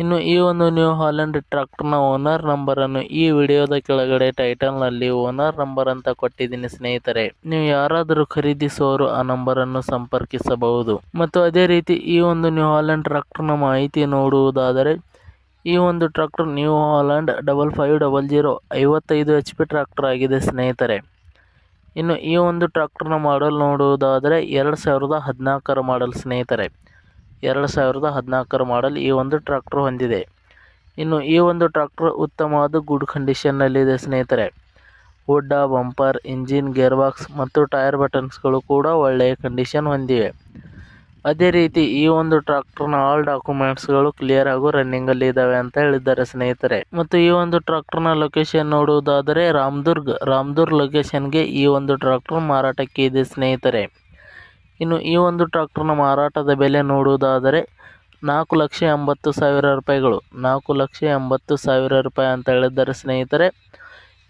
ಇನ್ನು ಈ ಒಂದು ನ್ಯೂ ಹಾಲೆಂಡ್ ಟ್ರ್ಯಾಕ್ಟರ್ನ ಓನರ್ ನಂಬರನ್ನು ಈ ವಿಡಿಯೋದ ಕೆಳಗಡೆ ಟೈಟಲ್ನಲ್ಲಿ ಓನರ್ ನಂಬರ್ ಅಂತ ಕೊಟ್ಟಿದ್ದೀನಿ ಸ್ನೇಹಿತರೆ. ನೀವು ಯಾರಾದರೂ ಖರೀದಿಸುವವರು ಆ ನಂಬರನ್ನು ಸಂಪರ್ಕಿಸಬಹುದು. ಮತ್ತು ಅದೇ ರೀತಿ ಈ ಒಂದು ನ್ಯೂ ಹಾಲೆಂಡ್ ಟ್ರ್ಯಾಕ್ಟರ್ನ ಮಾಹಿತಿ ನೋಡುವುದಾದರೆ, ಈ ಒಂದು tractor New Holland double five double zero ಐವತ್ತೈದು ಎಚ್ ಪಿ ಟ್ರ್ಯಾಕ್ಟರ್ ಆಗಿದೆ ಸ್ನೇಹಿತರೆ. ಇನ್ನು ಈ ಒಂದು ಟ್ರ್ಯಾಕ್ಟರ್ನ ಮಾಡಲ್ ನೋಡುವುದಾದರೆ, ಎರಡು ಸಾವಿರದ ಹದಿನಾಲ್ಕರ ಮಾಡಲ್ ಸ್ನೇಹಿತರೆ. ಎರಡು ಸಾವಿರದ ಹದಿನಾಲ್ಕರ ಮಾಡಲ್ ಈ ಒಂದು ಟ್ರ್ಯಾಕ್ಟರ್ ಹೊಂದಿದೆ. ಇನ್ನು ಈ ಒಂದು ಟ್ರ್ಯಾಕ್ಟರ್ ಉತ್ತಮವಾದ ಗುಡ್ ಕಂಡೀಷನ್ನಲ್ಲಿದೆ ಸ್ನೇಹಿತರೆ. Hood bumper engine gear box ಮತ್ತು ಟೈರ್ ಬಟನ್ಸ್ಗಳು ಕೂಡ ಒಳ್ಳೆಯ ಕಂಡೀಷನ್ ಹೊಂದಿವೆ. ಅದೇ ರೀತಿ ಈ ಒಂದು ಟ್ರ್ಯಾಕ್ಟರ್ನ ಆಲ್ ಡಾಕ್ಯುಮೆಂಟ್ಸ್ಗಳು ಕ್ಲಿಯರ್ ಹಾಗೂ ರನ್ನಿಂಗಲ್ಲಿ ಇದ್ದಾವೆ ಅಂತ ಹೇಳಿದ್ದಾರೆ ಸ್ನೇಹಿತರೆ. ಮತ್ತು ಈ ಒಂದು ಟ್ರ್ಯಾಕ್ಟರ್ನ ಲೊಕೇಶನ್ ನೋಡುವುದಾದರೆ ರಾಮದುರ್ಗ್. ರಾಮದುರ್ಗ್ ಲೊಕೇಶನ್ಗೆ ಈ ಒಂದು ಟ್ರ್ಯಾಕ್ಟರ್ ಮಾರಾಟಕ್ಕೆ ಇದೆ ಸ್ನೇಹಿತರೆ. ಇನ್ನು ಈ ಒಂದು ಟ್ರ್ಯಾಕ್ಟರ್ನ ಮಾರಾಟದ ಬೆಲೆ ನೋಡುವುದಾದರೆ ನಾಲ್ಕು ಲಕ್ಷ ಎಂಬತ್ತು ಸಾವಿರ ರೂಪಾಯಿಗಳು. ನಾಲ್ಕು ಲಕ್ಷ ಎಂಬತ್ತು ಸಾವಿರ ರೂಪಾಯಿ ಅಂತ ಹೇಳಿದ್ದಾರೆ ಸ್ನೇಹಿತರೆ.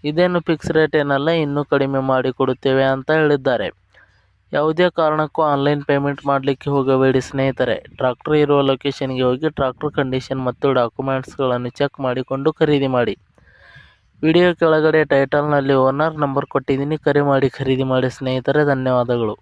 ಇದೇನು ಫಿಕ್ಸ್ ರೇಟ್ ಏನಲ್ಲ, ಇನ್ನೂ ಕಡಿಮೆ ಮಾಡಿಕೊಡುತ್ತೇವೆ ಅಂತ ಹೇಳಿದ್ದಾರೆ. ಯಾವುದೇ ಕಾರಣಕ್ಕೂ ಆನ್ಲೈನ್ ಪೇಮೆಂಟ್ ಮಾಡಲಿಕ್ಕೆ ಹೋಗಬೇಡಿ ಸ್ನೇಹಿತರೆ. ಟ್ರಾಕ್ಟರ್ ಇರುವ ಲೊಕೇಶನ್ಗೆ ಹೋಗಿ ಟ್ರಾಕ್ಟರ್ ಕಂಡೀಷನ್ ಮತ್ತು ಡಾಕ್ಯುಮೆಂಟ್ಸ್ಗಳನ್ನು ಚೆಕ್ ಮಾಡಿಕೊಂಡು ಖರೀದಿ ಮಾಡಿ. ವಿಡಿಯೋ ಕೆಳಗಡೆ ಟೈಟಲ್ನಲ್ಲಿ ಓನರ್ ನಂಬರ್ ಕೊಟ್ಟಿದ್ದೀನಿ. ಕರೆ ಮಾಡಿ, ಖರೀದಿ ಮಾಡಿ ಸ್ನೇಹಿತರೆ. ಧನ್ಯವಾದಗಳು.